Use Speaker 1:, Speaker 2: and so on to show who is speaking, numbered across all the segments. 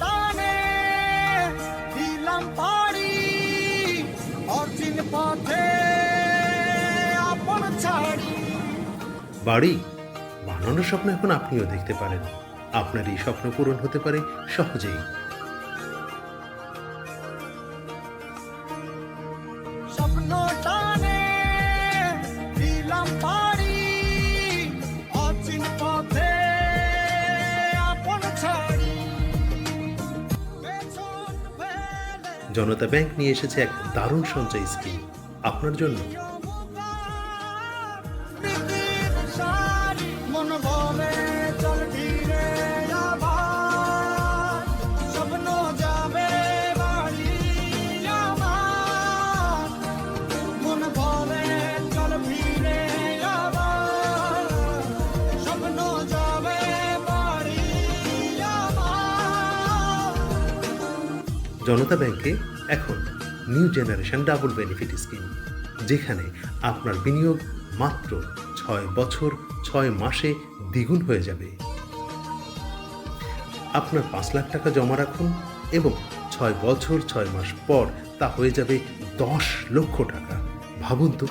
Speaker 1: টানে দিলাম পাড়ি পথে আপন ছাড়ি।
Speaker 2: বাড়ি? বানানোর স্বপ্ন এখন আপনিও দেখতে পারেন। আপনার এই স্বপ্ন পূরণ হতে পারে সহজেই।
Speaker 1: স্বপ্ন
Speaker 2: জনতা ব্যাংক নিয়ে এসেছে এক দারুণ সঞ্চয় স্কিম। আপনার জন্য জনতা ব্যাংকে এখন new generation double benefit scheme যেখানে আপনার বিনিয়োগ মাত্র ছয় বছর ছয় মাসে দ্বিগুণ হয়ে যাবে। আপনার পাঁচ লাখ টাকা জমা রাখুন এবং ছয় বছর ছয় মাস পর তা হয়ে যাবে দশ লক্ষ টাকা। ভাবুন তো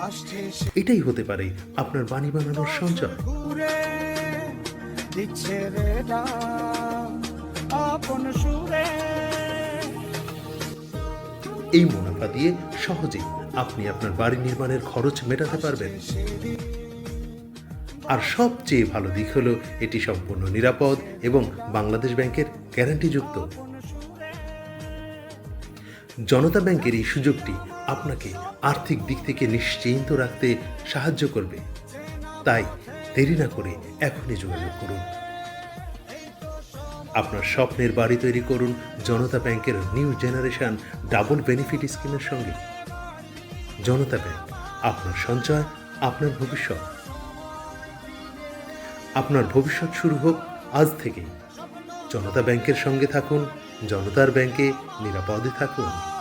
Speaker 2: এটাই হতে পারে আপনার বাণী বানানোর সঞ্চয়।
Speaker 1: আপন সুরে
Speaker 2: এই মুনাফা দিয়ে সহজেই আপনি আপনার বাড়ি নির্মাণের খরচ মেটাতে পারবেন। আর সবচেয়ে ভালো দিক হলো এটি সম্পূর্ণ নিরাপদ এবং বাংলাদেশ ব্যাংকের গ্যারান্টিযুক্ত। জনতা ব্যাংকের এই সুযোগটি আপনাকে আর্থিক দিক থেকে নিশ্চিন্ত রাখতে সাহায্য করবে। তাই দেরি না করে এখনই যোগাযোগ করুন। আপনার স্বপ্নের বাড়ি তৈরি করুন জনতা ব্যাংকের নিউ জেনারেশন ডাবল বেনিফিট স্কিমের সঙ্গে। জনতা ব্যাংক, আপনার সঞ্চয়, আপনার ভবিষ্যৎ। আপনার ভবিষ্যৎ শুরু হোক আজ থেকেই। জনতা ব্যাংকের সঙ্গে থাকুন, জনতার ব্যাংকে নিরাপদে থাকুন।